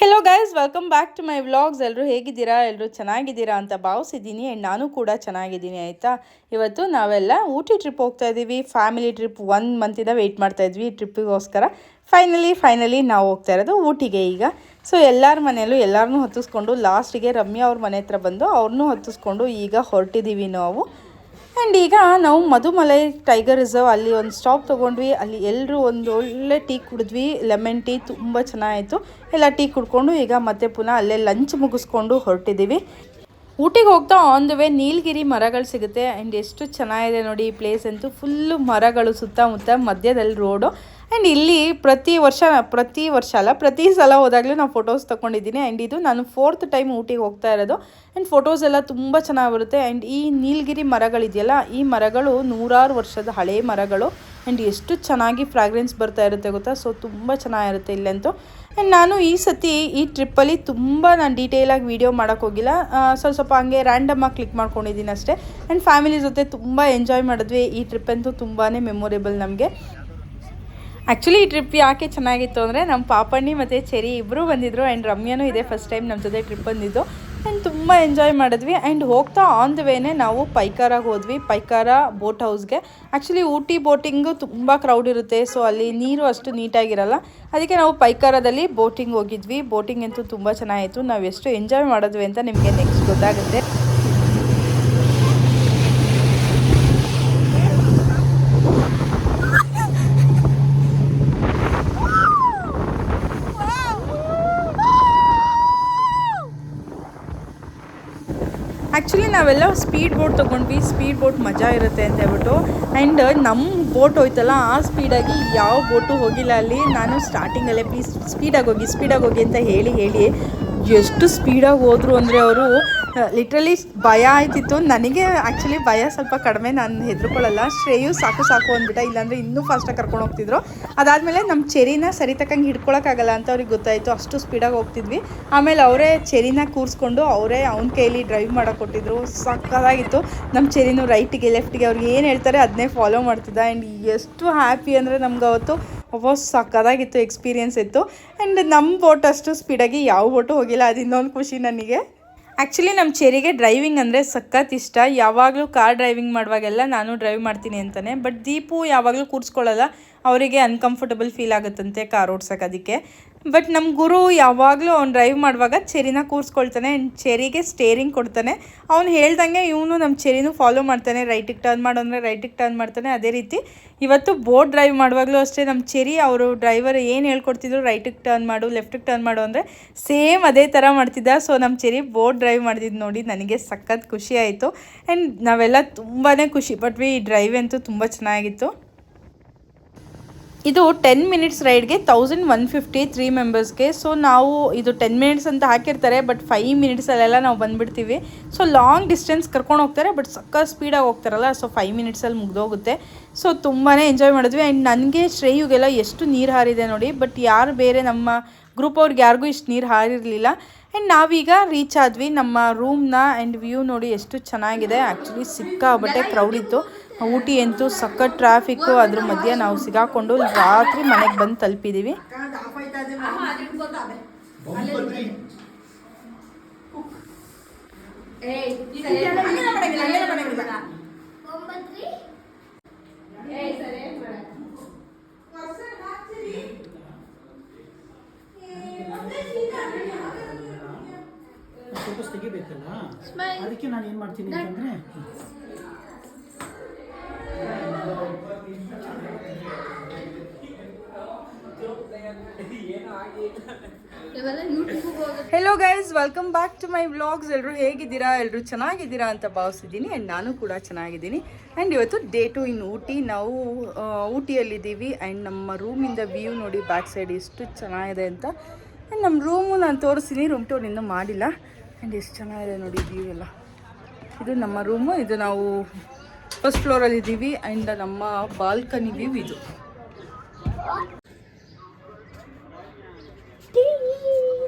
Hello guys welcome back to my vlogs ಎಲ್ಲರೂ ಹೇಗಿದ್ದೀರಾ? ಎಲ್ಲರೂ ಚೆನ್ನಾಗಿದ್ದೀರಾ ಅಂತ ಭಾವಿಸಿದ್ದೀನಿ. ಆ್ಯಂಡ್ ನಾನು ಕೂಡ ಚೆನ್ನಾಗಿದ್ದೀನಿ, ಆಯಿತಾ? ಇವತ್ತು ನಾವೆಲ್ಲ ಊಟಿ ಟ್ರಿಪ್ ಹೋಗ್ತಾ ಇದ್ದೀವಿ. ಫ್ಯಾಮಿಲಿ ಟ್ರಿಪ್ ಒನ್ ಮಂತಿಂದ ವೆಯ್ಟ್ ಮಾಡ್ತಾ ಇದ್ವಿ. ಈ ಟ್ರಿಪ್ಪಿಗೋಸ್ಕರ ಫೈನಲಿ ಫೈನಲಿ ನಾವು ಹೋಗ್ತಾ ಇರೋದು ಊಟಿಗೆ ಈಗ. ಸೊ ಎಲ್ಲರ ಮನೆಯಲ್ಲೂ ಎಲ್ಲರನ್ನೂ ಹತ್ತಿಸ್ಕೊಂಡು ಲಾಸ್ಟಿಗೆ ರಮ್ಯಾ ಅವ್ರ ಮನೆ ಹತ್ರ ಬಂದು ಅವ್ರನ್ನೂ ಹತ್ತಿಸ್ಕೊಂಡು ಈಗ ಹೊರಟಿದ್ದೀವಿ ನಾವು. ಆ್ಯಂಡ್ ಈಗ ನಾವು ಮಧುಮಲೈ ಟೈಗರ್ ರಿಸರ್ವ್ ಅಲ್ಲಿ ಒಂದು ಸ್ಟಾಪ್ ತೊಗೊಂಡ್ವಿ. ಅಲ್ಲಿ ಎಲ್ಲರೂ ಒಂದು ಒಳ್ಳೆ ಟೀ ಕುಡಿದ್ವಿ. ಲೆಮನ್ ಟೀ ತುಂಬ ಚೆನ್ನಾಗಿತ್ತು. ಎಲ್ಲ ಟೀ ಕುಡ್ಕೊಂಡು ಈಗ ಮತ್ತೆ ಪುನಃ ಅಲ್ಲೇ ಲಂಚ್ ಮುಗಿಸ್ಕೊಂಡು ಹೊರಟಿದ್ದೀವಿ. ಊಟಿಗೆ ಹೋಗ್ತಾ ಆನ್ ದ ವೇ ನೀಲಗಿರಿ ಮರಗಳು ಸಿಗುತ್ತೆ. ಆ್ಯಂಡ್ ಎಷ್ಟು ಚೆನ್ನಾಗಿದೆ ನೋಡಿ ಈ ಪ್ಲೇಸ್ ಅಂತೂ ಫುಲ್ಲು ಮರಗಳು ಸುತ್ತಮುತ್ತ ಮಧ್ಯದಲ್ಲಿ ರೋಡು ಆ್ಯಂಡ್ ಇಲ್ಲಿ ಪ್ರತಿ ವರ್ಷ ಪ್ರತಿ ವರ್ಷ ಅಲ್ಲ, ಪ್ರತಿ ಸಲ ಹೋದಾಗಲೂ ನಾನು ಫೋಟೋಸ್ ತೊಗೊಂಡಿದ್ದೀನಿ ಆ್ಯಂಡ್ ಇದು ನಾನು ಫೋರ್ತ್ ಟೈಮ್ ಊಟಿಗೆ ಹೋಗ್ತಾ ಇರೋದು. ಆ್ಯಂಡ್ ಫೋಟೋಸ್ ಎಲ್ಲ ತುಂಬ ಚೆನ್ನಾಗಿ ಬರುತ್ತೆ ಆ್ಯಂಡ್ ಈ ನೀಲಗಿರಿ ಮರಗಳಿದೆಯಲ್ಲ, ಈ ಮರಗಳು ನೂರಾರು ವರ್ಷದ ಹಳೆ ಮರಗಳು. ಆ್ಯಂಡ್ ಎಷ್ಟು ಚೆನ್ನಾಗಿ ಫ್ರಾಗ್ರೆನ್ಸ್ ಬರ್ತಾ ಇರುತ್ತೆ ಗೊತ್ತಾ? ಸೊ ತುಂಬ ಚೆನ್ನಾಗಿರುತ್ತೆ ಇಲ್ಲಂತೂ. ಆ್ಯಂಡ್ ನಾನು ಈ ಸತಿ ಈ ಟ್ರಿಪ್ಪಲ್ಲಿ ತುಂಬ ನಾನು ಡೀಟೇಲಾಗಿ ವೀಡಿಯೋ ಮಾಡೋಕ್ಕೋಗಿಲ್ಲ ಸ್ವಲ್ಪ ಸ್ವಲ್ಪ ಹಂಗೆ ರ್ಯಾಂಡಮಾಗಿ ಕ್ಲಿಕ್ ಮಾಡ್ಕೊಂಡಿದ್ದೀನಿ ಅಷ್ಟೇ. ಆ್ಯಂಡ್ ಫ್ಯಾಮಿಲಿ ಜೊತೆ ತುಂಬ ಎಂಜಾಯ್ ಮಾಡಿದ್ವಿ. ಈ ಟ್ರಿಪ್ ಅಂತೂ ತುಂಬಾ ಮೆಮೊರೇಬಲ್ ನಮಗೆ. ಆ್ಯಕ್ಚುಲಿ ಈ ಟ್ರಿಪ್ ಯಾಕೆ ಚೆನ್ನಾಗಿತ್ತು ಅಂದರೆ ನಮ್ಮ ಪಾಪಣ್ಣಿ ಮತ್ತು ಚೆರಿ ಇಬ್ಬರು ಬಂದಿದ್ದರು ಆ್ಯಂಡ್ ರಮ್ಯಾನೂ ಇದೆ ಫಸ್ಟ್ ಟೈಮ್ ನಮ್ಮ ಜೊತೆ ಟ್ರಿಪ್ ಬಂದಿದ್ದು. ಆ್ಯಂಡ್ ತುಂಬ ಎಂಜಾಯ್ ಮಾಡಿದ್ವಿ. ಆ್ಯಂಡ್ ಹೋಗ್ತಾ ಆನ್ ದ ವೇನೇ ನಾವು ಪೈಕಾರಾಗ ಹೋದ್ವಿ. ಪೈಕಾರ ಬೋಟ್ ಹೌಸ್ಗೆ ಆ್ಯಕ್ಚುಲಿ ಊಟಿ ಬೋಟಿಂಗು ತುಂಬ ಕ್ರೌಡ್ ಇರುತ್ತೆ. ಸೊ ಅಲ್ಲಿ ನೀರು ಅಷ್ಟು ನೀಟಾಗಿರಲ್ಲ. ಅದಕ್ಕೆ ನಾವು ಪೈಕಾರದಲ್ಲಿ ಬೋಟಿಂಗ್ ಹೋಗಿದ್ವಿ. ಬೋಟಿಂಗ್ ಅಂತೂ ತುಂಬ ಚೆನ್ನಾಗಿತ್ತು. ನಾವು ಎಷ್ಟು ಎಂಜಾಯ್ ಮಾಡಿದ್ವಿ ಅಂತ ನಿಮಗೆ ನೆಕ್ಸ್ಟ್ ಗೊತ್ತಾಗುತ್ತೆ. ಆ್ಯಕ್ಚುಲಿ ನಾವೆಲ್ಲ ಸ್ಪೀಡ್ ಬೋಟ್ ತೊಗೊಂಡ್ವಿ. ಸ್ಪೀಡ್ ಬೋಟ್ ಮಜಾ ಇರುತ್ತೆ ಅಂತ ಹೇಳ್ಬಿಟ್ಟು. ಆ್ಯಂಡ್ ನಮ್ಮ ಬೋಟ್ ಹೋಯ್ತಲ್ಲ, ಆ ಸ್ಪೀಡಾಗಿ ಯಾವ ಬೋಟು ಹೋಗಿಲ್ಲ ಅಲ್ಲಿ. ನಾನು ಸ್ಟಾರ್ಟಿಂಗಲ್ಲೇ ಪ್ಲೀಸ್ ಸ್ಪೀಡಾಗಿ ಹೋಗಿ ಸ್ಪೀಡಾಗಿ ಹೋಗಿ ಅಂತ ಹೇಳಿ ಹೇಳಿ ಎಷ್ಟು ಸ್ಪೀಡಾಗಿ ಹೋದರು ಅಂದರೆ ಅವರು ಲಿಟ್ರಲಿ ಭಯ ಆಯ್ತಿತ್ತು. ನನಗೆ ಆ್ಯಕ್ಚುಲಿ ಭಯ ಸ್ವಲ್ಪ ಕಡಿಮೆ. ನಾನು ಹೆದರ್ಕೊಳ್ಳಲ್ಲ. ಶ್ರೇಯು ಸಾಕು ಸಾಕು ಅಂದ್ಬಿಟ್ಟ, ಇಲ್ಲಾಂದರೆ ಇನ್ನೂ ಫಾಸ್ಟಾಗಿ ಕರ್ಕೊಂಡು ಹೋಗ್ತಿದ್ರು. ಅದಾದಮೇಲೆ ನಮ್ಮ ಚೆರಿನ ಸರಿ ತಕ್ಕಂಗೆ ಹಿಡ್ಕೊಳಕ್ಕಾಗಲ್ಲ ಅಂತ ಅವ್ರಿಗೆ ಗೊತ್ತಾಯಿತು. ಅಷ್ಟು ಸ್ಪೀಡಾಗಿ ಹೋಗ್ತಿದ್ವಿ. ಆಮೇಲೆ ಅವರೇ ಚೆರಿನ ಕೂರಿಸ್ಕೊಂಡು ಅವರೇ ಅವ್ನ ಕೈಲಿ ಡ್ರೈವ್ ಮಾಡೋಕೆ ಕೊಟ್ಟಿದ್ರು. ಸಕ್ಕತ್ತಾಗಿತ್ತು. ನಮ್ಮ ಚೆರಿನು ರೈಟಿಗೆ ಲೆಫ್ಟಿಗೆ ಅವ್ರಿಗೆ ಏನು ಹೇಳ್ತಾರೆ ಅದನ್ನೇ ಫಾಲೋ ಮಾಡ್ತಿದ್ದ. ಆ್ಯಂಡ್ ಎಷ್ಟು ಹ್ಯಾಪಿ ಅಂದರೆ ನಮ್ಗೆ ಅವತ್ತು. ಒಬ್ಬ ಸಕ್ಕದಾಗಿತ್ತು ಎಕ್ಸ್ಪೀರಿಯೆನ್ಸ್ ಇತ್ತು. ಆ್ಯಂಡ್ ನಮ್ಮ ಬೋಟ್ ಅಷ್ಟು ಸ್ಪೀಡಾಗಿ ಯಾವ ಬೋಟು ಹೋಗಿಲ್ಲ. ಅದು ಇನ್ನೊಂದು ಖುಷಿ ನನಗೆ. ಆ್ಯಕ್ಚುಲಿ ನಮ್ಮ ಚೆರಿಗೆ ಡ್ರೈವಿಂಗ್ ಅಂದರೆ ಸಖತ್ ಇಷ್ಟ. ಯಾವಾಗಲೂ ಕಾರ್ ಡ್ರೈವಿಂಗ್ ಮಾಡುವಾಗೆಲ್ಲ ನಾನು ಡ್ರೈವ್ ಮಾಡ್ತೀನಿ ಅಂತಲೇ ಬಟ್ ದೀಪು ಯಾವಾಗಲೂ ಕೂರಿಸ್ಕೊಳ್ಳಲ್ಲ ಅವರಿಗೆ ಅನ್ಕಂಫರ್ಟಬಲ್ ಫೀಲ್ ಆಗುತ್ತಂತೆ ಕಾರ್ ಓಡ್ಸೋಕೆ ಅದಕ್ಕೆ. ಬಟ್ ನಮ್ಮ ಗುರು ಯಾವಾಗಲೂ ಅವ್ನು ಡ್ರೈವ್ ಮಾಡುವಾಗ ಚೆರಿನ ಕೂರಿಸ್ಕೊಳ್ತಾನೆ ಆ್ಯಂಡ್ ಚೆರಿಗೆ ಸ್ಟೇರಿಂಗ್ ಕೊಡ್ತಾನೆ. ಅವ್ನು ಹೇಳ್ದಂಗೆ ಇವನು ನಮ್ಮ ಚೆರಿನೂ ಫಾಲೋ ಮಾಡ್ತಾನೆ. ರೈಟಿಗೆ ಟರ್ನ್ ಮಾಡು ಅಂದರೆ ರೈಟಿಗೆ ಟರ್ನ್ ಮಾಡ್ತಾನೆ. ಅದೇ ರೀತಿ ಇವತ್ತು ಬೋಟ್ ಡ್ರೈವ್ ಮಾಡುವಾಗಲೂ ಅಷ್ಟೇ ನಮ್ಮ ಚೆರಿ ಅವರು ಡ್ರೈವರ್ ಏನು ಹೇಳ್ಕೊಡ್ತಿದ್ರು ರೈಟಿಗೆ ಟರ್ನ್ ಮಾಡು ಲೆಫ್ಟಿಗೆ ಟರ್ನ್ ಮಾಡು ಅಂದರೆ ಸೇಮ್ ಅದೇ ಥರ ಮಾಡ್ತಿದ್ದ. ಸೊ ನಮ್ಮ ಚೆರಿ ಬೋಟ್ ಡ್ರೈವ್ ಮಾಡ್ತಿದ್ದು ನೋಡಿ ನನಗೆ ಸಖತ್ ಖುಷಿ ಆಯಿತು. ಆ್ಯಂಡ್ ನಾವೆಲ್ಲ ತುಂಬಾ ಖುಷಿ ಪಟ್ವಿ ಈ ಡ್ರೈವ್ ಅಂತೂ ತುಂಬ ಚೆನ್ನಾಗಿತ್ತು. ಇದು ಟೆನ್ ಮಿನಿಟ್ಸ್ ರೈಡ್ಗೆ ತೌಸಂಡ್ ಒನ್ ಫಿಫ್ಟಿ ತ್ರೀ ಮೆಂಬರ್ಸ್ಗೆ ಸೊ ನಾವು ಇದು ಟೆನ್ ಮಿನಿಟ್ಸ್ ಅಂತ ಹಾಕಿರ್ತಾರೆ ಬಟ್ ಫೈವ್ ಮಿನಿಟ್ಸಲ್ಲೆಲ್ಲ ನಾವು ಬಂದುಬಿಡ್ತೀವಿ. ಸೊ ಲಾಂಗ್ ಡಿಸ್ಟೆನ್ಸ್ ಕರ್ಕೊಂಡು ಹೋಗ್ತಾರೆ ಬಟ್ ಸಕ್ಕ ಸ್ಪೀಡಾಗಿ ಹೋಗ್ತಾರಲ್ಲ ಸೊ ಫೈವ್ ಮಿನಿಟ್ಸಲ್ಲಿ ಮುಗ್ದೋಗುತ್ತೆ. ಸೊ ತುಂಬಾ ಎಂಜಾಯ್ ಮಾಡಿದ್ವಿ. ಆ್ಯಂಡ್ ನನಗೆ, ಶ್ರೇಯುಗೆಲ್ಲ ಎಷ್ಟು ನೀರು ಹಾರಿದೆ ನೋಡಿ ಬಟ್ ಯಾರು ಬೇರೆ ನಮ್ಮ ಗ್ರೂಪ್ ಅವ್ರಿಗೆ ಯಾರಿಗೂ ಇಷ್ಟು ನೀರು ಹಾರಿರಲಿಲ್ಲ. ಆ್ಯಂಡ್ ನಾವೀಗ ರೀಚ್ ಆದ್ವಿ ನಮ್ಮ ರೂಮ್ನ ಆ್ಯಂಡ್ ವ್ಯೂ ನೋಡಿ ಎಷ್ಟು ಚೆನ್ನಾಗಿದೆ. ಆ್ಯಕ್ಚುಲಿ ಸಿಕ್ಕಾಬಟ್ಟೆ ಕ್ರೌಡ್ ಇತ್ತು. ಊಟಿ ಅಂತೂ ಸಖತ್ ಟ್ರಾಫಿಕ್ಕು ಅದ್ರ ಮಧ್ಯೆ ನಾವು ಸಿಗಾಕೊಂಡು ರಾತ್ರಿ ಮನೆಗೆ ಬಂದು ತಲುಪಿದ್ದೀವಿ ಫೋಟೋಸ್ ತೆಗಿಬೇಕಲ್ಲ? ಅದಕ್ಕೆ ನಾನು ಏನು ಮಾಡ್ತೀನಿ ಅಂತಂದರೆ hello guys welcome back to my vlogs ಎಲ್ಲರೂ ಹೇಗಿದ್ದೀರಾ? ಎಲ್ಲರೂ ಚೆನ್ನಾಗಿದ್ದೀರಾ ಅಂತ ಭಾವಿಸಿದ್ದೀನಿ. ಆ್ಯಂಡ್ ನಾನು ಕೂಡ ಚೆನ್ನಾಗಿದ್ದೀನಿ. ಆ್ಯಂಡ್ ಇವತ್ತು ಡೇ ಟು ಇನ್ ಊಟಿ. ನಾವು ಊಟಿಯಲ್ಲಿದ್ದೀವಿ. ಆ್ಯಂಡ್ ನಮ್ಮ ರೂಮಿಂದ ವ್ಯೂ ನೋಡಿ ಬ್ಯಾಕ್ ಸೈಡ್ ಎಷ್ಟು ಚೆನ್ನಾಗಿದೆ ಅಂತ. ಆ್ಯಂಡ್ ನಮ್ಮ ರೂಮು ನಾನು ತೋರಿಸ್ತೀನಿ. ರೂಮ್ ಟೂರ್ ಇನ್ನೂ ಮಾಡಿಲ್ಲ. ಆ್ಯಂಡ್ ಎಷ್ಟು ಚೆನ್ನಾಗಿದೆ ನೋಡಿ ವ್ಯೂ ಎಲ್ಲ. ಇದು ನಮ್ಮ ರೂಮು ಇದು ನಾವು ಫಸ್ಟ್ ಫ್ಲೋರಲ್ಲಿ ಇದ್ದೀವಿ ಆ್ಯಂಡ್ ನಮ್ಮ ಬಾಲ್ಕನಿ ವ್ಯೂ ಇದು.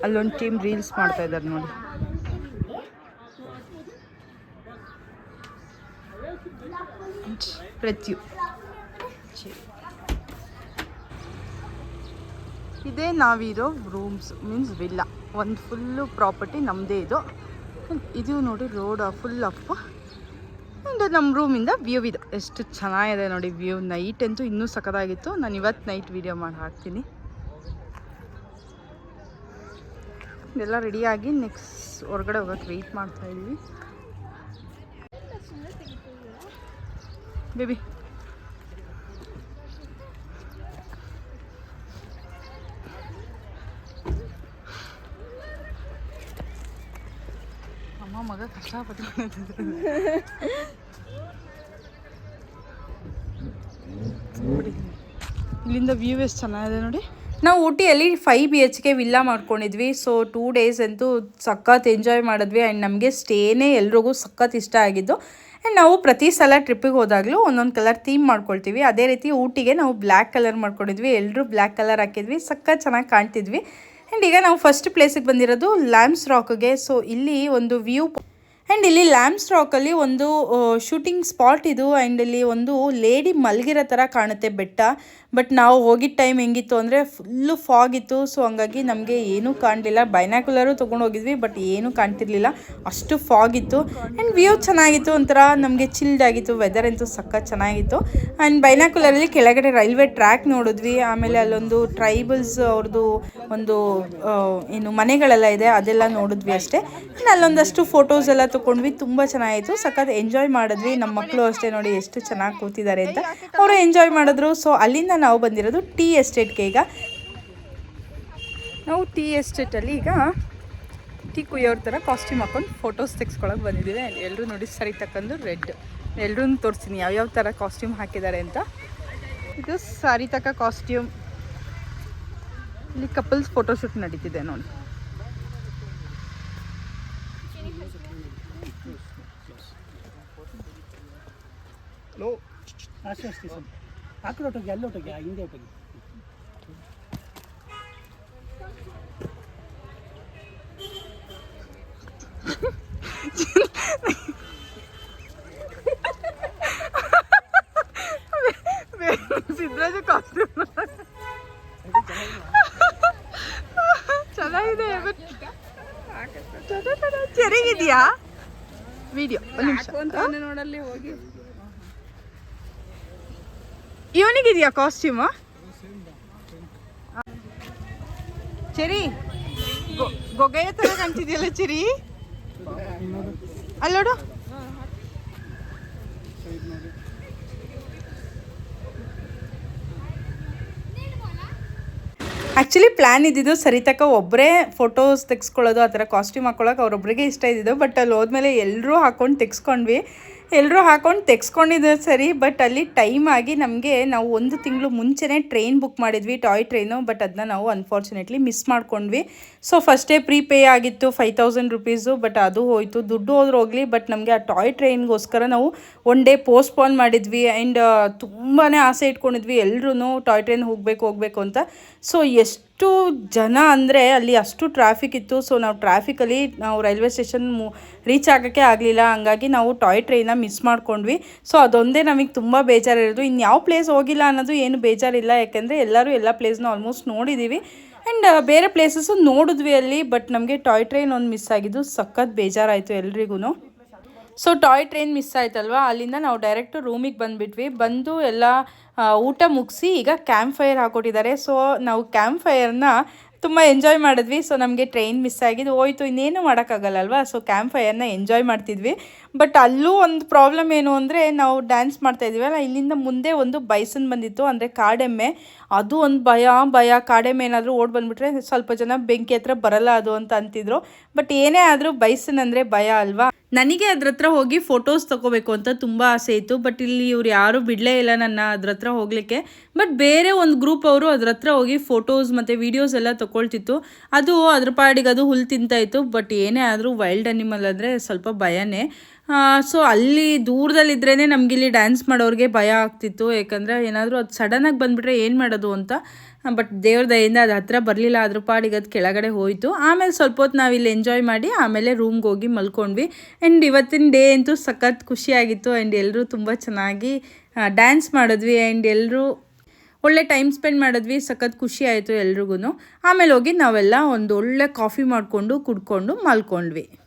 ಅಲ್ಲೊಂದು ಟೀಮ್ ರೀಲ್ಸ್ ಮಾಡ್ತಾ ಇದ್ದಾರೆ ನೋಡಿ. ಪ್ರತ್ಯು. ಇದು ನಾವಿರೋ ರೂಮ್ಸ್ ಮೀನ್ಸ್ ವಿಲ್ಲ ಒಂದು ಫುಲ್ಲು ಪ್ರಾಪರ್ಟಿ ನಮ್ಮದೇ ಇದು. ಇದು ನೋಡಿ ರೋಡ್ ಫುಲ್ ಅಪ್ ಆ್ಯಂಡ್ ನಮ್ಮ ರೂಮಿಂದ ವ್ಯೂ ಇದು ಎಷ್ಟು ಚೆನ್ನಾಗಿದೆ ನೋಡಿ ವ್ಯೂ ನೈಟ್ ಅಂತೂ ಇನ್ನೂ ಸಖತ್ತಾಗಿತ್ತು. ನಾನು ಇವತ್ತು ನೈಟ್ ವೀಡಿಯೋ ಮಾಡಿ ಹಾಕ್ತೀನಿ. ಎಲ್ಲ ರೆಡಿಯಾಗಿ ನೆಕ್ಸ್ಟ್ ಹೊರಗಡೆ ಹೋಗೋಕೆ ವೆಯ್ಟ್ ಮಾಡ್ತಾ ಇದ್ವಿ. ಬೇಬಿ ಅಮ್ಮ ಮಗ ಕಷ್ಟಪಟ್ಟು ಇಲ್ಲಿಂದ ವ್ಯೂ ಎಷ್ಟು ಚೆನ್ನಾಗಿದೆ ನೋಡಿ. ನಾವು ಊಟಿಯಲ್ಲಿ five B H K villa ಮಾಡ್ಕೊಂಡಿದ್ವಿ. ಸೊ ಟೂ ಡೇಸ್ ಅಂತೂ ಸಖತ್ ಎಂಜಾಯ್ ಮಾಡಿದ್ವಿ. ಆ್ಯಂಡ್ ನಮಗೆ ಸ್ಟೇನೇ ಎಲ್ರಿಗೂ ಸಖತ್ ಇಷ್ಟ ಆಗಿದ್ದು. ಆ್ಯಂಡ್ ನಾವು ಪ್ರತಿ ಸಲ ಟ್ರಿಪ್ಪಿಗೆ ಹೋದಾಗಲೂ ಒಂದೊಂದು ಕಲರ್ ಥೀಮ್ ಮಾಡ್ಕೊಳ್ತೀವಿ. ಅದೇ ರೀತಿ ಊಟಿಗೆ ನಾವು ಬ್ಲ್ಯಾಕ್ ಕಲರ್ ಮಾಡ್ಕೊಂಡಿದ್ವಿ. ಎಲ್ಲರೂ ಬ್ಲ್ಯಾಕ್ ಕಲರ್ ಹಾಕಿದ್ವಿ. ಸಖತ್ ಚೆನ್ನಾಗಿ ಕಾಣ್ತಿದ್ವಿ. ಆ್ಯಂಡ್ ಈಗ ನಾವು ಫಸ್ಟ್ ಪ್ಲೇಸಿಗೆ ಬಂದಿರೋದು ಲ್ಯಾಮ್ಸ್ ರಾಕ್ಗೆ ಸೊ ಇಲ್ಲಿ ಒಂದು ವ್ಯೂ ಆ್ಯಂಡ್ ಇಲ್ಲಿ ಲ್ಯಾಮ್ಸ್ ಸ್ಟ್ರಾಕಲ್ಲಿ ಒಂದು ಶೂಟಿಂಗ್ ಸ್ಪಾಟ್ ಇದು. ಆ್ಯಂಡ್ ಇಲ್ಲಿ ಒಂದು ಲೇಡಿ ಮಲಗಿರೋ ಥರ ಕಾಣುತ್ತೆ ಬೆಟ್ಟ. ಬಟ್ ನಾವು ಹೋಗಿದ್ದ ಟೈಮ್ ಹೆಂಗಿತ್ತು ಅಂದರೆ ಫುಲ್ಲು ಫಾಗ್ ಇತ್ತು. ಸೊ ಹಂಗಾಗಿ ನಮಗೆ ಏನೂ ಕಾಣಲಿಲ್ಲ. ಬೈನಾಕುಲರು ತೊಗೊಂಡು ಹೋಗಿದ್ವಿ ಬಟ್ ಏನೂ ಕಾಣ್ತಿರ್ಲಿಲ್ಲ. ಅಷ್ಟು ಫಾಗ್ ಇತ್ತು. ಆ್ಯಂಡ್ ವ್ಯೂ ಚೆನ್ನಾಗಿತ್ತು ಒಂಥರ. ನಮಗೆ ಚಿಲ್ಡ್ ಆಗಿತ್ತು. ವೆದರ್ ಅಂತೂ ಸಕ್ಕ ಚೆನ್ನಾಗಿತ್ತು. ಆ್ಯಂಡ್ ಬೈನಾಕುಲರಲ್ಲಿ ಕೆಳಗಡೆ ರೈಲ್ವೆ ಟ್ರ್ಯಾಕ್ ನೋಡಿದ್ವಿ. ಆಮೇಲೆ ಅಲ್ಲೊಂದು ಟ್ರೈಬಲ್ಸ್ ಅವ್ರದ್ದು ಒಂದು ಏನು ಮನೆಗಳೆಲ್ಲ ಇದೆ, ಅದೆಲ್ಲ ನೋಡಿದ್ವಿ ಅಷ್ಟೇ. ಆ್ಯಂಡ್ ಅಲ್ಲೊಂದಷ್ಟು ಫೋಟೋಸ್ ಎಲ್ಲ ತೊಗೊಂಡ್ವಿ ತುಂಬ ಚೆನ್ನಾಗಿತ್ತು. ಸಖತ್ ಎಂಜಾಯ್ ಮಾಡಿದ್ವಿ. ನಮ್ಮ ಮಕ್ಕಳು ಅಷ್ಟೇ ನೋಡಿ ಎಷ್ಟು ಚೆನ್ನಾಗಿ ಕೂತಿದ್ದಾರೆ ಅಂತ. ಅವರು ಎಂಜಾಯ್ ಮಾಡಿದ್ರು. ಸೊ ಅಲ್ಲಿಂದ ನಾವು ಬಂದಿರೋದು ಟೀ ಎಸ್ಟೇಟ್ಗೆ ಈಗ. ನಾವು ಟೀ ಎಸ್ಟೇಟಲ್ಲಿ ಈಗ ಟೀ ಕುಯ್ಯೋರ ಥರ ಕಾಸ್ಟ್ಯೂಮ್ ಹಾಕೊಂಡು ಫೋಟೋಸ್ ತೆಗೆಸ್ಕೊಳಕ್ಕೆ ಬಂದಿದ್ದೀವಿ. ಎಲ್ಲರೂ ನೋಡಿ ಸರಿ ತಕ್ಕಂದು ರೆಡ್ ಎಲ್ಲರೂ ತೋರಿಸ್ತೀನಿ ಯಾವ್ಯಾವ ಥರ ಕಾಸ್ಟ್ಯೂಮ್ ಹಾಕಿದ್ದಾರೆ ಅಂತ. ಇದು ಸಾರಿ ತಕ್ಕ ಕಾಸ್ಟ್ಯೂಮ್ ಇಲ್ಲಿ ಕಪಲ್ಸ್ ಫೋಟೋಶೂಟ್ ನಡೀತಿದೆ ನೋಡಿ. ಲೋ ಅಷ್ಟೇ ಅಷ್ಟೇ ಸ್ವಲ್ಪ ಆ ಕಡೆ ಹೊಟ್ಟೋಗಿ ಅಲ್ಲಿ ಹೊಟ್ಟೋಗಿ ಆ ಹಿಂದೆ ಹೊಟ್ಟೋಗಿ ಸಿದ್ರಾಜ ಕಾಸ್ಟ್ಯೂಮ್ ಚೆನ್ನಾಗಿದೆ ಬಟ್ ಚೆನ್ನಾಗಿದೆಯಾ ವಿಡಿಯೋ ಒಂದು ನಿಮಿಷ ನೋಡಲ್ಲಿ ಹೋಗಿ ಇವನಿಗಿದೆಯಾ ಕಾಸ್ಟ್ಯೂಮ್ ಚೆರಿ ಗೊಗೆಯ ಥರ ಕಾಣ್ತಿದ್ಯಲ್ಲ ಚೆರಿ? ಅಲ್ಲೋಡು ಆ್ಯಕ್ಚುಲಿ ಪ್ಲ್ಯಾನ್ ಇದ್ದಿದ್ದು ಸರಿತಕ್ಕ ಒಬ್ಬರೇ ಫೋಟೋಸ್ ತೆಗೆಸ್ಕೊಳ್ಳೋದು, ಆ ಥರ ಕಾಸ್ಟ್ಯೂಮ್ ಹಾಕ್ಕೊಳ್ಳೋಕೆ ಅವ್ರೊಬ್ಬರಿಗೆ ಇಷ್ಟ ಇದ್ದಿದ್ದು ಬಟ್ ಅಲ್ಲಿ ಹೋದ್ಮೇಲೆ ಎಲ್ಲರೂ ಹಾಕೊಂಡು ತೆಗೆಸ್ಕೊಂಡ್ವಿ. ಎಲ್ಲರೂ ಹಾಕೊಂಡು ತೆಗೆಸ್ಕೊಂಡಿದ್ದು ಸರಿ ಬಟ್ ಅಲ್ಲಿ ಟೈಮ್ ಆಗಿ ನಮಗೆ ನಾವು ಒಂದು ತಿಂಗಳು ಮುಂಚೆನೇ ಟ್ರೈನ್ ಬುಕ್ ಮಾಡಿದ್ವಿ ಟಾಯ್ ಟ್ರೈನು ಬಟ್ ಅದನ್ನ ನಾವು ಅನ್ಫಾರ್ಚುನೇಟ್ಲಿ ಮಿಸ್ ಮಾಡ್ಕೊಂಡ್ವಿ. ಸೊ ಫಸ್ಟೇ ಪ್ರೀ ಪೇ ಆಗಿತ್ತು ಫೈವ್ ತೌಸಂಡ್ ರುಪೀಸು ಬಟ್ ಅದು ಹೋಯಿತು. ದುಡ್ಡು ಹೋದ್ರೆ ಹೋಗಲಿ ಬಟ್ ನಮಗೆ ಆ ಟಾಯ್ ಟ್ರೈನ್ಗೋಸ್ಕರ ನಾವು ಒನ್ ಡೇ ಪೋಸ್ಟ್ಪೋನ್ ಮಾಡಿದ್ವಿ. ಆ್ಯಂಡ್ ತುಂಬಾ ಆಸೆ ಇಟ್ಕೊಂಡಿದ್ವಿ ಎಲ್ಲರೂ ಟಾಯ್ ಟ್ರೈನ್ ಹೋಗಬೇಕು ಹೋಗಬೇಕು ಅಂತ. ಸೊ ಎಷ್ಟು ಜನ ಅಂದರೆ ಅಲ್ಲಿ ಅಷ್ಟು ಟ್ರಾಫಿಕ್ ಇತ್ತು. ಸೊ ನಾವು ಟ್ರಾಫಿಕಲ್ಲಿ ನಾವು ರೈಲ್ವೆ ಸ್ಟೇಷನ್ ರೀಚ್ ಆಗೋಕ್ಕೆ ಆಗಲಿಲ್ಲ. ಹಂಗಾಗಿ ನಾವು ಟಾಯ್ ಟ್ರೈನ ಮಿಸ್ ಮಾಡ್ಕೊಂಡ್ವಿ. ಸೊ ಅದೊಂದೇ ನಮಗೆ ತುಂಬ ಬೇಜಾರಿರೋದು. ಇನ್ನು ಯಾವ ಪ್ಲೇಸ್ ಹೋಗಿಲ್ಲ ಅನ್ನೋದು ಏನು ಬೇಜಾರಿಲ್ಲ. ಯಾಕೆಂದರೆ ಎಲ್ಲರೂ ಎಲ್ಲ ಪ್ಲೇಸ್ನ ಆಲ್ಮೋಸ್ಟ್ ನೋಡಿದ್ದೀವಿ ಆ್ಯಂಡ್ ಬೇರೆ ಪ್ಲೇಸಸ್ಸು ನೋಡಿದ್ವಿ ಅಲ್ಲಿ. ಬಟ್ ನಮಗೆ ಟಾಯ್ ಟ್ರೈನ್ ಒಂದು ಮಿಸ್ ಆಗಿದ್ದು ಸಖತ್ ಬೇಜಾರಾಯಿತು ಎಲ್ರಿಗೂ ಸೊ ಟಾಯ್ ಟ್ರೈನ್ ಮಿಸ್ ಆಯ್ತಲ್ವಾ? ಅಲ್ಲಿಂದ ನಾವು ಡೈರೆಕ್ಟ್ ರೂಮಿಗೆ ಬಂದುಬಿಟ್ವಿ. ಬಂದು ಎಲ್ಲ ಊಟ ಮುಗಿಸಿ ಈಗ ಕ್ಯಾಂಪ್ ಫೈರ್ ಹಾಕ್ಕೊಟ್ಟಿದ್ದಾರೆ. ಸೊ ನಾವು ಕ್ಯಾಂಪ್ ಫೈರ್ನ ತುಂಬ ಎಂಜಾಯ್ ಮಾಡಿದ್ವಿ. ಸೊ ನಮಗೆ ಟ್ರೈನ್ ಮಿಸ್ ಆಗಿದ್ದು ಹೋಯ್ತು. ಇನ್ನೇನು ಮಾಡೋಕ್ಕಾಗಲ್ಲ ಅಲ್ವಾ ಸೊ ಕ್ಯಾಂಪ್ ಫೈರ್ನ ಎಂಜಾಯ್ ಮಾಡ್ತಿದ್ವಿ. ಬಟ್ ಅಲ್ಲೂ ಒಂದು ಪ್ರಾಬ್ಲಮ್ ಏನು ಅಂದರೆ, ನಾವು ಡ್ಯಾನ್ಸ್ ಮಾಡ್ತಾ ಇದೀವಲ್ಲ ಇಲ್ಲಿಂದ ಮುಂದೆ ಒಂದು ಬೈಸನ್ ಬಂದಿತ್ತು. ಅಂದರೆ ಕಾಡೆಮ್ಮೆ. ಅದು ಒಂದು ಭಯ ಭಯ. ಕಾಡೆಮ್ಮೆ ಏನಾದರೂ ಓಡ್ ಬಂದುಬಿಟ್ರೆ ಸ್ವಲ್ಪ ಜನ ಬೆಂಕಿ ಹತ್ರ ಬರಲ್ಲ ಅದು ಅಂತ ಅಂತಿದ್ರು. ಬಟ್ ಏನೇ ಆದರೂ ಬೈಸನ್ ಅಂದರೆ ಭಯ ಅಲ್ವಾ? ನನಗೆ ಅದ್ರ ಹತ್ರ ಹೋಗಿ ಫೋಟೋಸ್ ತಗೋಬೇಕು ಅಂತ ತುಂಬ ಆಸೆ ಇತ್ತು. ಬಟ್ ಇಲ್ಲಿ ಇವ್ರು ಯಾರೂ ಬಿಡಲೇ ಇಲ್ಲ ನನ್ನ ಅದ್ರ ಹತ್ರ ಹೋಗಲಿಕ್ಕೆ. ಬಟ್ ಬೇರೆ ಒಂದು ಗ್ರೂಪ್ ಅವರು ಅದ್ರ ಹತ್ರ ಹೋಗಿ ಫೋಟೋಸ್ ಮತ್ತು ವೀಡಿಯೋಸ್ ಎಲ್ಲ ತಗೊಳ್ತಿತ್ತು. ಅದು ಅದ್ರ ಪಾಡಿಗೆ ಅದು ಹುಲ್ ತಿಂತಾಯಿತ್ತು. ಬಟ್ ಏನೇ ಆದರೂ ವೈಲ್ಡ್ ಅನಿಮಲ್ ಅಂದರೆ ಸ್ವಲ್ಪ ಭಯನೇ. ಸೊ ಅಲ್ಲಿ ದೂರದಲ್ಲಿದ್ರೇ ನಮಗಿಲ್ಲಿ ಡ್ಯಾನ್ಸ್ ಮಾಡೋರಿಗೆ ಭಯ ಆಗ್ತಿತ್ತು. ಯಾಕಂದರೆ ಏನಾದರೂ ಅದು ಸಡನ್ನಾಗಿ ಬಂದುಬಿಟ್ರೆ ಏನು ಮಾಡೋದು ಅಂತ. ಬಟ್ ದೇವ್ರ ದಯಿಂದ ಅದು ಹತ್ರ ಬರಲಿಲ್ಲ. ಅದ್ರ ಪಾಡಿಗೆ ಅದು ಕೆಳಗಡೆ ಹೋಯಿತು. ಆಮೇಲೆ ಸ್ವಲ್ಪ ಹೊತ್ತು ನಾವಿಲ್ಲಿ ಎಂಜಾಯ್ ಮಾಡಿ ಆಮೇಲೆ ರೂಮ್ಗೆ ಹೋಗಿ ಮಲ್ಕೊಂಡ್ವಿ. ಆ್ಯಂಡ್ ಇವತ್ತಿನ ಡೇ ಅಂತೂ ಸಖತ್ ಖುಷಿಯಾಗಿತ್ತು. ಆ್ಯಂಡ್ ಎಲ್ಲರೂ ತುಂಬ ಚೆನ್ನಾಗಿ ಡ್ಯಾನ್ಸ್ ಮಾಡಿದ್ವಿ. ಆ್ಯಂಡ್ ಎಲ್ಲರೂ ಒಳ್ಳೆ ಟೈಮ್ ಸ್ಪೆಂಡ್ ಮಾಡಿದ್ವಿ, ಸಖತ್ ಖುಷಿ ಆಯಿತು ಎಲ್ರಿಗೂ ಆಮೇಲೆ ಹೋಗಿ ನಾವೆಲ್ಲ ಒಂದು ಒಳ್ಳೆ ಕಾಫಿ ಮಾಡಿಕೊಂಡು, ಕುಡ್ಕೊಂಡು ಮಲ್ಕೊಂಡ್ವಿ.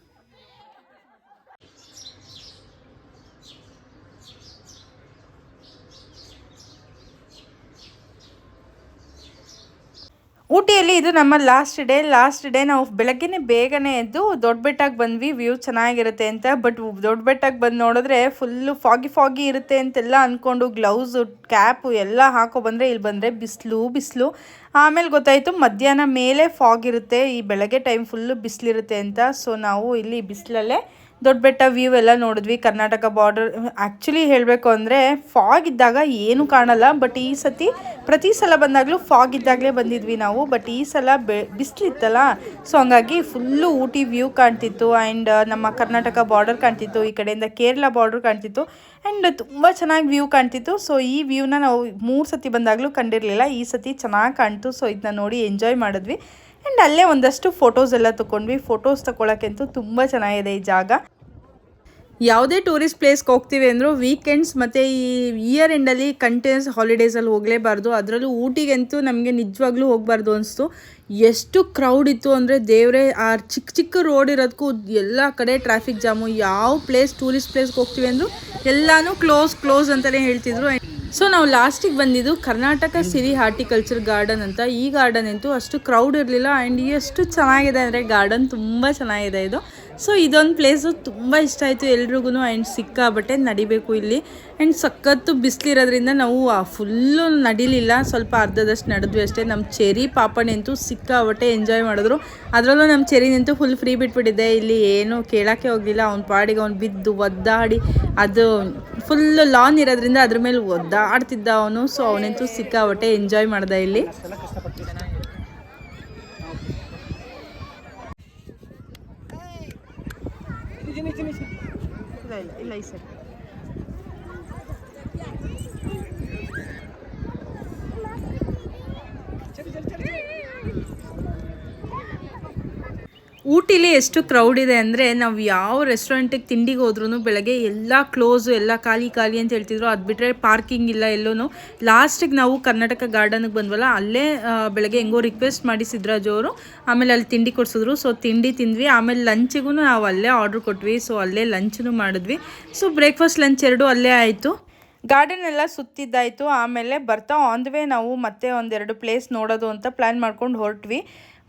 ಊಟಿಯಲ್ಲಿ ಇದು ನಮ್ಮ ಲಾಸ್ಟ್ ಡೇ ಲಾಸ್ಟ್ ಡೇ ನಾವು ಬೆಳಗ್ಗೆನೆ ಬೇಗನೆ ಎದ್ದು ದೊಡ್ಡ ಬೆಟ್ಟಕ್ಕೆ ಬಂದ್ವಿ. ವ್ಯೂ ಚೆನ್ನಾಗಿರುತ್ತೆ ಅಂತ. ಬಟ್ ದೊಡ್ಡ ಬೆಟ್ಟಕ್ಕೆ ಬಂದು ನೋಡಿದ್ರೆ ಫುಲ್ಲು ಫಾಗಿ ಫಾಗಿ ಇರುತ್ತೆ ಅಂತೆಲ್ಲ ಅಂದ್ಕೊಂಡು ಗ್ಲೌಸು ಕ್ಯಾಪು ಎಲ್ಲ ಹಾಕೋ ಬಂದರೆ ಇಲ್ಲಿ ಬಂದರೆ ಬಿಸಿಲು ಬಿಸಿಲು. ಆಮೇಲೆ ಗೊತ್ತಾಯಿತು ಮಧ್ಯಾಹ್ನ ಮೇಲೆ ಫಾಗ್ ಇರುತ್ತೆ. ಈ ಬೆಳಗ್ಗೆ ಟೈಮ್ ಫುಲ್ಲು ಬಿಸಿಲಿರುತ್ತೆ ಅಂತ. ಸೊ ನಾವು ಇಲ್ಲಿ ಬಿಸಿಲಲ್ಲೇ ದೊಡ್ಡ ಬೆಟ್ಟ ವ್ಯೂ ಎಲ್ಲ ನೋಡಿದ್ವಿ. ಕರ್ನಾಟಕ ಬಾರ್ಡರ್ ಆ್ಯಕ್ಚುಲಿ ಹೇಳಬೇಕು ಅಂದರೆ ಫಾಗ್ ಇದ್ದಾಗ ಏನು ಕಾಣಲ್ಲ ಬಟ್ ಈ ಸತಿ ಪ್ರತಿ ಸಲ ಬಂದಾಗಲೂ ಫಾಗ್ ಇದ್ದಾಗಲೇ ಬಂದಿದ್ವಿ ನಾವು. ಬಟ್ ಈ ಸಲ ಬೆ ಬಿಸಿಲಿತ್ತಲ್ಲ ಸೊ ಹಂಗಾಗಿ ಫುಲ್ಲು ಊಟಿ ವ್ಯೂ ಕಾಣ್ತಿತ್ತು. ಆ್ಯಂಡ್ ನಮ್ಮ ಕರ್ನಾಟಕ ಬಾರ್ಡರ್ ಕಾಣ್ತಿತ್ತು, ಈ ಕಡೆಯಿಂದ ಕೇರಳ ಬಾರ್ಡರ್ ಕಾಣ್ತಿತ್ತು. ಆ್ಯಂಡ್ ತುಂಬ ಚೆನ್ನಾಗಿ ವ್ಯೂ ಕಾಣ್ತಿತ್ತು. ಸೊ ಈ ವ್ಯೂನ ನಾವು ಮೂರು ಸತಿ ಬಂದಾಗಲೂ ಕಂಡಿರಲಿಲ್ಲ. ಈ ಸತಿ ಚೆನ್ನಾಗಿ ಕಾಣ್ತು. ಸೊ ಇದನ್ನ ನೋಡಿ ಎಂಜಾಯ್ ಮಾಡಿದ್ವಿ. ಆ್ಯಂಡ್ ಅಲ್ಲೇ ಒಂದಷ್ಟು ಫೋಟೋಸ್ ಎಲ್ಲ ತೊಗೊಂಡ್ವಿ ಫೋಟೋಸ್ ತಗೊಳಕ್ಕಂತೂ ತುಂಬ ಚೆನ್ನಾಗಿದೆ ಈ ಜಾಗ. ಯಾವುದೇ ಟೂರಿಸ್ಟ್ ಪ್ಲೇಸ್ಗೆ ಹೋಗ್ತೀವಿ ಅಂದರೂ ವೀಕೆಂಡ್ಸ್ ಮತ್ತು ಈ ಇಯರ್ ಎಂಡಲ್ಲಿ ಕಂಟಿನ್ಯೂಸ್ ಹಾಲಿಡೇಸಲ್ಲಿ ಹೋಗಲೇಬಾರ್ದು. ಅದರಲ್ಲೂ ಊಟಿಗಂತೂ ನಮಗೆ ನಿಜವಾಗ್ಲೂ ಹೋಗಬಾರ್ದು ಅನಿಸ್ತು. ಎಷ್ಟು ಕ್ರೌಡ್ ಇತ್ತು ಅಂದರೆ ದೇವರೇ, ಆ ಚಿಕ್ಕ ಚಿಕ್ಕ ರೋಡ್ ಇರೋದಕ್ಕೂ ಎಲ್ಲ ಕಡೆ ಟ್ರಾಫಿಕ್ ಜಾಮು ಯಾವ ಪ್ಲೇಸ್ ಟೂರಿಸ್ಟ್ ಪ್ಲೇಸ್ಗೆ ಹೋಗ್ತೀವಿ ಅಂದರೂ ಎಲ್ಲನೂ ಕ್ಲೋಸ್ ಕ್ಲೋಸ್ ಅಂತಲೇ ಹೇಳ್ತಿದ್ರು. ಸೊ ನಾವು ಲಾಸ್ಟಿಗೆ ಬಂದಿದ್ದು ಕರ್ನಾಟಕ ಸಿರಿ ಹಾರ್ಟಿಕಲ್ಚರ್ ಗಾರ್ಡನ್ ಅಂತ. ಈ ಗಾರ್ಡನ್ ಅಂತೂ ಅಷ್ಟು ಕ್ರೌಡ್ ಇರಲಿಲ್ಲ ಆ್ಯಂಡ್ ಎಷ್ಟು ಚೆನ್ನಾಗಿದೆ ಅಂದರೆ ಗಾರ್ಡನ್ ತುಂಬ ಚೆನ್ನಾಗಿದೆ ಇದು. ಸೊ ಇದೊಂದು ಪ್ಲೇಸು ತುಂಬ ಇಷ್ಟ ಆಯಿತು ಎಲ್ರಿಗೂ ಆ್ಯಂಡ್ ಸಿಕ್ಕಾಬಟ್ಟೆ ನಡಿಬೇಕು ಇಲ್ಲಿ. ಆ್ಯಂಡ್ ಸಖತ್ತು ಬಿಸಿಲಿರೋದ್ರಿಂದ ನಾವು ಫುಲ್ಲು ನಡಿಲಿಲ್ಲ. ಸ್ವಲ್ಪ ಅರ್ಧದಷ್ಟು ನಡೆದ್ವಿ ಅಷ್ಟೇ. ನಮ್ಮ ಚೆರಿ ಪಾಪಣೆ ಅಂತೂ ಸಿಕ್ಕಾಬಟ್ಟೆ ಎಂಜಾಯ್ ಮಾಡಿದ್ರು. ಅದರಲ್ಲೂ ನಮ್ಮ ಚೆರಿನಂತೂ ಫುಲ್ ಫ್ರೀ ಬಿಟ್ಬಿಟ್ಟಿದ್ದೆ. ಇಲ್ಲಿ ಏನು ಕೇಳೋಕ್ಕೆ ಹೋಗಲಿಲ್ಲ. ಅವ್ನ ಪಾಡಿಗೆ ಅವ್ನು ಬಿದ್ದು ಒದ್ದಾಡಿ, ಅದು ಫುಲ್ಲು ಲಾನ್ ಇರೋದ್ರಿಂದ ಅದ್ರ ಮೇಲೆ ಒದ್ದಾಡ್ತಿದ್ದ ಅವನು. ಸೊ ಅವನಂತೂ ಸಿಕ್ಕಾಬಟ್ಟೆ ಎಂಜಾಯ್ ಮಾಡ್ದೆ ಇಲ್ಲಿ. ಇಲ್ಲ ಇಲ್ಲ ಇಲ್ಲ ಈ ಸರಿ ಚಲಿ ಚಲಿ ಚಲಿ ಊಟಿಲಿ ಎಷ್ಟು ಕ್ರೌಡ್ ಇದೆ ಅಂದರೆ ನಾವು ಯಾವ ರೆಸ್ಟೋರೆಂಟಿಗೆ ತಿಂಡಿಗೆ ಹೋದ್ರೂ ಬೆಳಗ್ಗೆ ಎಲ್ಲ ಕ್ಲೋಸು ಎಲ್ಲ ಖಾಲಿ ಖಾಲಿ ಅಂತ ಹೇಳ್ತಿದ್ರು. ಅದು ಬಿಟ್ಟರೆ ಪಾರ್ಕಿಂಗ್ ಇಲ್ಲ ಎಲ್ಲೂ ಲಾಸ್ಟಿಗೆ ನಾವು ಕರ್ನಾಟಕ ಗಾರ್ಡನ್ಗೆ ಬಂದ್ವಲ್ಲ, ಅಲ್ಲೇ ಬೆಳಗ್ಗೆ ಹೆಂಗೋ ರಿಕ್ವೆಸ್ಟ್ ಮಾಡಿ ಜೋರು ಆಮೇಲೆ ಅಲ್ಲಿ ತಿಂಡಿ ಕೊಡಿಸಿದ್ರು. ಸೊ ತಿಂಡಿ ತಿಂದ್ವಿ. ಆಮೇಲೆ ಲಂಚಿಗೂ ನಾವು ಅಲ್ಲೇ ಆರ್ಡ್ರ್ ಕೊಟ್ವಿ. ಸೊ ಅಲ್ಲೇ ಲಂಚೂ ಮಾಡಿದ್ವಿ. ಸೊ ಬ್ರೇಕ್ಫಾಸ್ಟ್ ಲಂಚ್ ಎರಡೂ ಅಲ್ಲೇ ಆಯಿತು. ಗಾರ್ಡನ್ ಎಲ್ಲ ಸುತ್ತಿದ್ದಾಯಿತು. ಆಮೇಲೆ ಬರ್ತಾ ಆನ್ ದ ವೇ ನಾವು ಮತ್ತೆ ಒಂದೆರಡು ಪ್ಲೇಸ್ ನೋಡೋದು ಅಂತ ಪ್ಲ್ಯಾನ್ ಮಾಡ್ಕೊಂಡು ಹೊರಟ್ವಿ.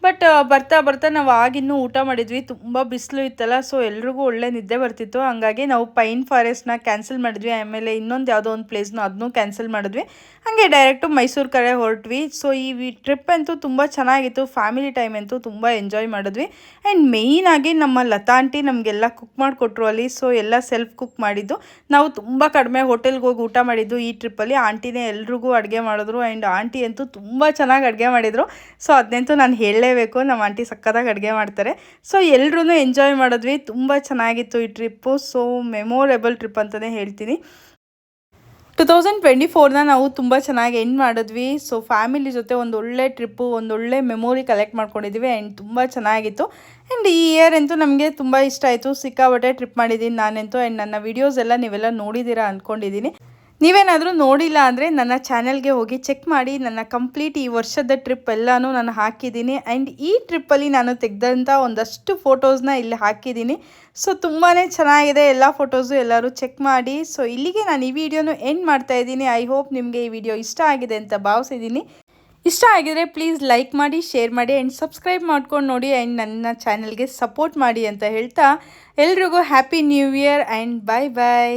ಬಟ್ ಬರ್ತಾ ಬರ್ತಾ ನಾವು ಆಗಿನ್ನೂ ಊಟ ಮಾಡಿದ್ವಿ. ತುಂಬ ಬಿಸಿಲು ಇತ್ತಲ್ಲ ಸೊ ಎಲ್ರಿಗೂ ಒಳ್ಳೆ ನಿದ್ದೆ ಬರ್ತಿತ್ತು. ಹಂಗಾಗಿ ನಾವು ಪೈನ್ ಫಾರೆಸ್ಟ್ನ ಕ್ಯಾನ್ಸಲ್ ಮಾಡಿದ್ವಿ. ಆಮೇಲೆ ಇನ್ನೊಂದು ಯಾವುದೋ ಒಂದು ಪ್ಲೇಸ್ನ ಅದನ್ನೂ ಕ್ಯಾನ್ಸಲ್ ಮಾಡಿದ್ವಿ. ಹಾಗೆ ಡೈರೆಕ್ಟು ಮೈಸೂರು ಕಡೆ ಹೊರಟ್ವಿ. ಸೊ ಈ ಟ್ರಿಪ್ ಅಂತೂ ತುಂಬ ಚೆನ್ನಾಗಿತ್ತು. ಫ್ಯಾಮಿಲಿ ಟೈಮ್ ಅಂತೂ ತುಂಬ ಎಂಜಾಯ್ ಮಾಡಿದ್ವಿ. ಆ್ಯಂಡ್ ಮೇಯ್ನಾಗಿ ನಮ್ಮ ಲತಾ ಆಂಟಿ ನಮಗೆಲ್ಲ ಕುಕ್ ಮಾಡಿಕೊಟ್ರು ಅಲ್ಲಿ. ಸೊ ಎಲ್ಲ ಸೆಲ್ಫ್ ಕುಕ್ ಮಾಡಿದ್ದು. ನಾವು ತುಂಬ ಕಡಿಮೆ ಹೋಟೆಲ್ಗೆ ಹೋಗಿ ಊಟ ಮಾಡಿದ್ದು ಈ ಟ್ರಿಪ್ಪಲ್ಲಿ ಆಂಟಿನೇ ಎಲ್ರಿಗೂ ಅಡುಗೆ ಮಾಡಿದ್ರು. ಆ್ಯಂಡ್ ಆಂಟಿ ಅಂತೂ ತುಂಬ ಚೆನ್ನಾಗಿ ಅಡುಗೆ ಮಾಡಿದರು. ಸೊ ಅದನ್ನಂತೂ ನಾನು ಹೇಳಲೇಬೇಕು ನಮ್ಮ ಆಂಟಿ ಸಕ್ಕತ್ತಾಗಿ ಅಡುಗೆ ಮಾಡ್ತಾರೆ. ಸೊ ಎಲ್ಲರೂ ಎಂಜಾಯ್ ಮಾಡಿದ್ವಿ. ತುಂಬ ಚೆನ್ನಾಗಿತ್ತು ಈ ಟ್ರಿಪ್ಪು ಸೊ ಮೆಮೊರೇಬಲ್ ಟ್ರಿಪ್ ಅಂತಲೇ ಹೇಳ್ತೀನಿ. ಟು ತೌಸಂಡ್ ಟ್ವೆಂಟಿ ಫೋರ್ನ ನಾವು ತುಂಬ ಚೆನ್ನಾಗಿ ಎಂಡ್ ಮಾಡಿದ್ವಿ. ಸೊ ಫ್ಯಾಮಿಲಿ ಜೊತೆ ಒಂದು ಒಳ್ಳೆ ಟ್ರಿಪ್ಪು ಒಂದೊಳ್ಳೆ ಮೆಮೊರಿ ಕಲೆಕ್ಟ್ ಮಾಡ್ಕೊಂಡಿದ್ವಿ ಆ್ಯಂಡ್ ತುಂಬ ಚೆನ್ನಾಗಿತ್ತು. ಆ್ಯಂಡ್ ಈ ಇಯರ್ ಅಂತೂ ನಮಗೆ ತುಂಬ ಇಷ್ಟ ಆಯಿತು. ಸಿಕ್ಕಾಬಟ್ಟೆ ಟ್ರಿಪ್ ಮಾಡಿದ್ದೀನಿ ನಾನಂತೂ. ಆ್ಯಂಡ್ ನನ್ನ ವೀಡಿಯೋಸ್ ಎಲ್ಲ ನೀವೆಲ್ಲ ನೋಡಿದ್ದೀರಾ ಅಂದ್ಕೊಂಡಿದ್ದೀನಿ ನೀವೇನಾದರೂ ನೋಡಿಲ್ಲ ಅಂದರೆ ನನ್ನ ಚಾನೆಲ್ಗೆ ಹೋಗಿ ಚೆಕ್ ಮಾಡಿ. ನನ್ನ ಕಂಪ್ಲೀಟ್ ಈ ವರ್ಷದ ಟ್ರಿಪ್ ಎಲ್ಲನೂ ನಾನು ಹಾಕಿದ್ದೀನಿ. ಆ್ಯಂಡ್ ಈ ಟ್ರಿಪ್ಪಲ್ಲಿ ನಾನು ತೆಗೆದಂಥ ಒಂದಷ್ಟು ಫೋಟೋಸ್ನ ಇಲ್ಲಿ ಹಾಕಿದ್ದೀನಿ. ಸೊ ತುಂಬಾ ಚೆನ್ನಾಗಿದೆ. ಎಲ್ಲ ಫೋಟೋಸು ಎಲ್ಲರೂ ಚೆಕ್ ಮಾಡಿ. ಸೊ, ಇಲ್ಲಿಗೆ ನಾನು ಈ ವಿಡಿಯೋನು ಎಂಡ್ ಮಾಡ್ತಾ ಇದ್ದೀನಿ. ಐ ಹೋಪ್ ನಿಮಗೆ ಈ ವಿಡಿಯೋ ಇಷ್ಟ ಆಗಿದೆ ಅಂತ ಭಾವಿಸಿದ್ದೀನಿ. ಇಷ್ಟ ಆಗಿದರೆ ಪ್ಲೀಸ್ ಲೈಕ್ ಮಾಡಿ, ಶೇರ್ ಮಾಡಿ ಆ್ಯಂಡ್ ಸಬ್ಸ್ಕ್ರೈಬ್ ಮಾಡ್ಕೊಂಡು ನೋಡಿ ಆ್ಯಂಡ್ ನನ್ನ ಚಾನಲ್ಗೆ ಸಪೋರ್ಟ್ ಮಾಡಿ ಅಂತ ಹೇಳ್ತಾ ಎಲ್ರಿಗೂ happy new year and bye bye